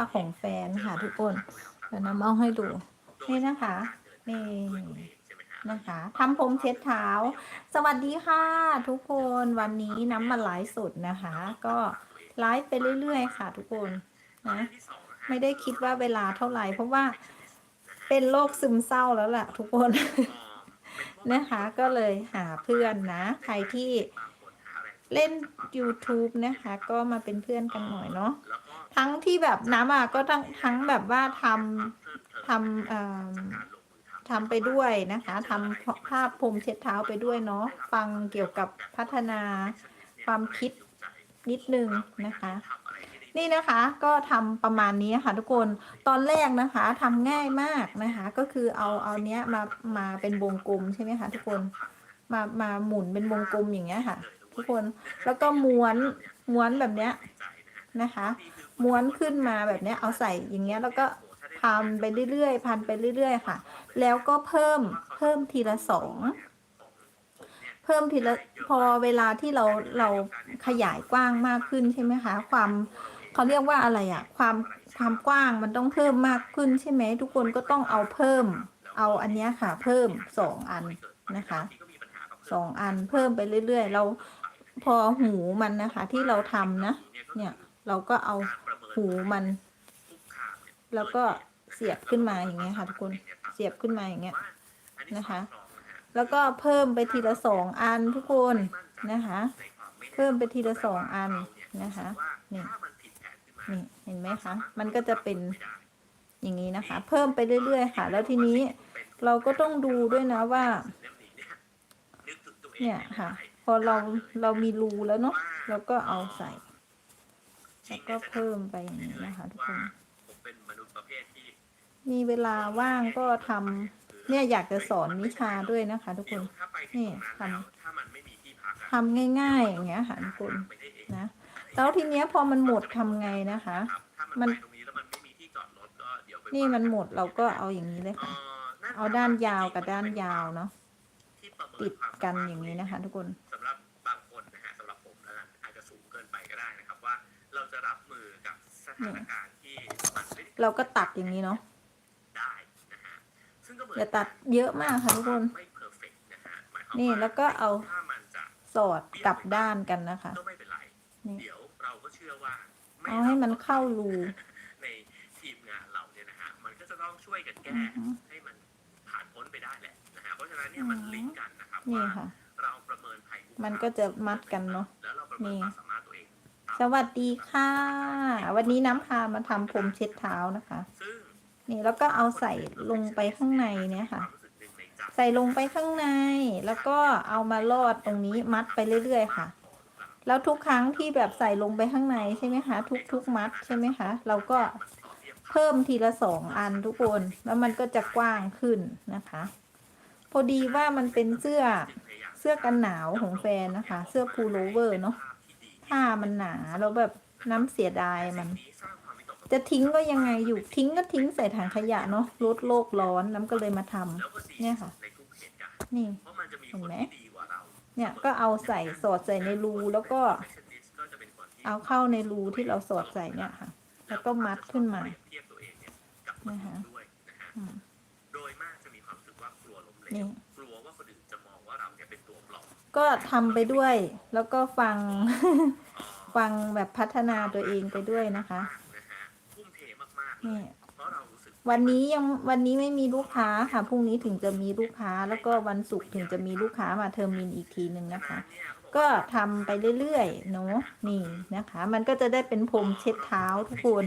รักของแฟนค่ะทุกคนเดี๋ยวน้ำเอาให้ดู นี่นะคะนี่นะคะทำผมเช็ดเท้า สวัสดีค่ะ ทุกคนวันนี้น้ำมาไลฟ์สดนะคะ ก็ไลฟ์ไปเรื่อยๆ ค่ะ ทุกคนนะไม่ได้คิดว่าเวลาเท่าไหร่ เพราะว่าเป็นโรคซึมเศร้าแล้วแหละทุกคนนะคะ ก็เลยหาเพื่อนนะ ใครที่เล่น YouTube นะคะ ก็มาเป็นเพื่อนกันหน่อยเนาะ ทั้งที่แบบน้ำอะก็ทั้งทั้งแบบว่าทำทำเอ่อทำไปด้วยนะคะทำภาพพรมเช็ดเท้าไปด้วยเนาะฟังเกี่ยวกับพัฒนาความคิดนิดนึงนะคะ นี่นะคะก็ทำประมาณนี้ค่ะทุกคนตอนแรกนะคะทำง่ายมากนะคะ ก็คือเอาเอาเนี้ยมามาเป็นวงกลมใช่ไหมคะทุกคนมามาหมุนเป็นวงกลมอย่างเงี้ยค่ะ ทุกคนแล้วก็ม้วนม้วนแบบเนี้ย นะคะ ม้วนขึ้นมาแบบนี้เอาใส่อย่างเงี้ยแล้วก็พันไปเรื่อยๆ พันไปเรื่อยๆค่ะ แล้วก็เพิ่มเพิ่มทีละสองเพิ่มทีละพอเวลาที่เราเราขยายกว้างมากขึ้นใช่ไหมคะความเขาเรียกว่าอะไรอะความความกว้างมันต้องเพิ่มมากขึ้นใช่ไหมทุกคนก็ต้องเอาเพิ่ม เอาอันนี้ค่ะเพิ่มสองอันนะคะสองอันเพิ่มไปเรื่อยๆ เราพอหูมันนะคะ ที่เราทำนะ เนี่ย เราก็เอาหูมัน แล้วก็เสียบขึ้นมาอย่างเงี้ยค่ะ ทุกคนเสียบขึ้นมาอย่างเงี้ยนะคะ แล้วก็เพิ่มไปทีละสองอันทุกคนนะคะ เพิ่มไปทีละสองอันนะคะนี่นี่เห็นไหมคะ มันก็จะเป็นอย่างนี้นะคะ เพิ่มไปเรื่อยๆค่ะ แล้วทีนี้เราก็ต้องดูด้วยนะว่า เนี่ยค่ะ พอเราเรามีรูแล้วเนาะเราก็เอาใส่ แล้วก็เพิ่มไปอย่างนี้นะคะทุกคนผมเป็นมนุษย์ประเภทที่มีเวลาว่างก็ทำเนี่ยอยากจะสอนวิชาด้วยนะคะ ทุกคนถ้าไปที่ตรงนั้นแล้วถ้ามันไม่มีที่พักอะทำง่ายๆอย่างเงี้ยค่ะทุกคนไปได้เองนะแล้วทีเนี้ยพอมันหมดทำไงนะคะครับถ้ามัมันนไปตรงนี้แล้วมันไม่มีที่จอดรถก็เดี๋ยวไปนี่ว่ามันหมดเราก็เอาอย่างนี้เลยเอ่ค่ะอน่จะเอาด้านยาวกับด้านยาวเนาะที่ประเมิติดความกันสมรถอย่างนี้นะคะ ทุกคนสำหรับ ราจะรับมือกับสถานการณ์ที่มันไม่ได้เราก็ตัดอย่างนี้เนาะได้นะฮะซึ่งก็เหมือนอย่าตัดเยอะมากค่ะทุกคน ไม่เพอร์เฟกต์นะฮะหมายความนี่ว่าแล้วก็เอาถ้ามันจะสอดกลับด้านกันนะคะ ก็ไม่เป็นไร นี่ เดี๋ยวเราก็เชื่อว่าไเอาให้มันเข้ารู ในทีมงานเราเนี่ยนะฮะมันก็จะต้องช่วยกันแก้อือฮึให้มันผ่านพ้นไปได้แหละนะฮะเพราะฉะนั้นเนี่ยมันลิงก์กันนะครับนี่ว่าค่ะ เราประเมินภัยคุกคามันก็จะมัดกันเนาะ แล้วเราประเมินนี่ ความสามารถตัวเองตาม สวัสดีค่ะ วันนี้น้ำพามาทำผมเช็ดเท้านะคะ นี่แล้วก็เอาใส่ลงไปข้างในเนี่ยค่ะในใจใส่ลงไปข้างใน แล้วก็เอามาลอดตรงนี้มัดไปเรื่อยๆค่ะ แล้วทุกครั้งที่แบบใส่ลงไปข้างในใช่ไหมคะทุกๆมัดใช่ไหมคะเราก็เพิ่มทีละสองอันทุกคน แล้วมันก็จะกว้างขึ้นนะคะ พอดีว่ามันเป็นเสื้อเสื้อกันหนาวของแฟนนะคะ เสื้อพูลโลเวอร์เนาะ ผ้ามันหนาแล้วแบบน้ำเสียดายมัน จะทิ้งก็ยังไงอยู่ทิ้งก็ทิ้งใส่ถังขยะเนาะลดโลกร้อนน้ำก็เลยมาทำเนี่ยค่ะ นี่เพราะมันจะมีเห็นไหมเนี่ยก็เอาใส่สอดใส่ในรูแล้วก็ เอาเข้าในรูที่เราสอดใส่เนี่ยค่ะ แล้วก็มัดขึ้นมาเปรียบเทียบตัวเองเนี่ยกับคนนะคะอื่นด้วยนมโดยมากจะมีความรู้สึกว่ากลัวล้มเหลว ก็ทำไปด้วย แล้วก็ฟัง ฟังแบบพัฒนาตัวเองไปด้วยนะคะนะฮะทุ่มเทมากๆเลนี่ยเพราะเรารู้สึกวันนี้ยังวันนี้ไม่มีลูกค้าค่ะพรุ่งนี้ถึงจะมีลูกค้า แล้วก็วันศุกร์ถึงจะมีลูกค้ามาเทอร์มินอีกทีหนึ่งนะคะ ก็ทำไปเรื่อยๆเนาะนี่นะคะ มันก็จะได้เป็นพรมเช็ดเท้าทุกคน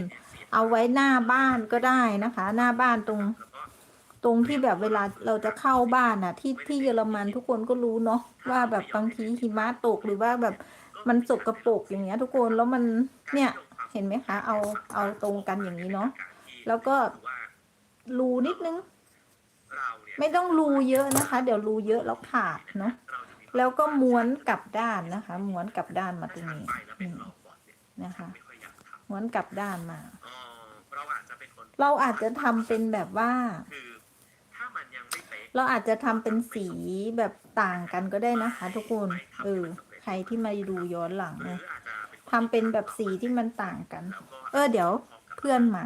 เอาไว้หน้าบ้านก็ได้นะคะ หน้าบ้านตรง ตรงที่แบบเวลาเราจะเข้าบ้านน่ะที่ที่เยอรมันทุกคนก็รู้เนาะว่าแบบบางทีหิมะตกหรือว่าแบบมันสกปรกอย่างเงี้ย ทุกคนแล้วมันเนี่ยเห็นไหมคะ เอาเอาตรงกันอย่างนี้เนาะแล้วก็รูนิดนึง ไม่ต้องรูเยอะนะคะ เดี๋ยวรูเยอะแล้วขาดเนาะแล้วก็ม้วนกลับด้านนะคะ ม้วนกลับด้านมาตรงนี้นี่นะคะม้วนกลับด้านมา เราอาจจะเป็นคนเราอาจจะทำเป็นแบบว่า คือถ้ามันยังไม่ เราอาจจะทำเป็นสีแบบต่างกันก็ได้นะคะ ทุกคนเออใครที่มาดูย้อนหลังเนี่ยทำเป็นแบบสีที่มันต่างกัน เออเดี๋ยวเพื่อนมา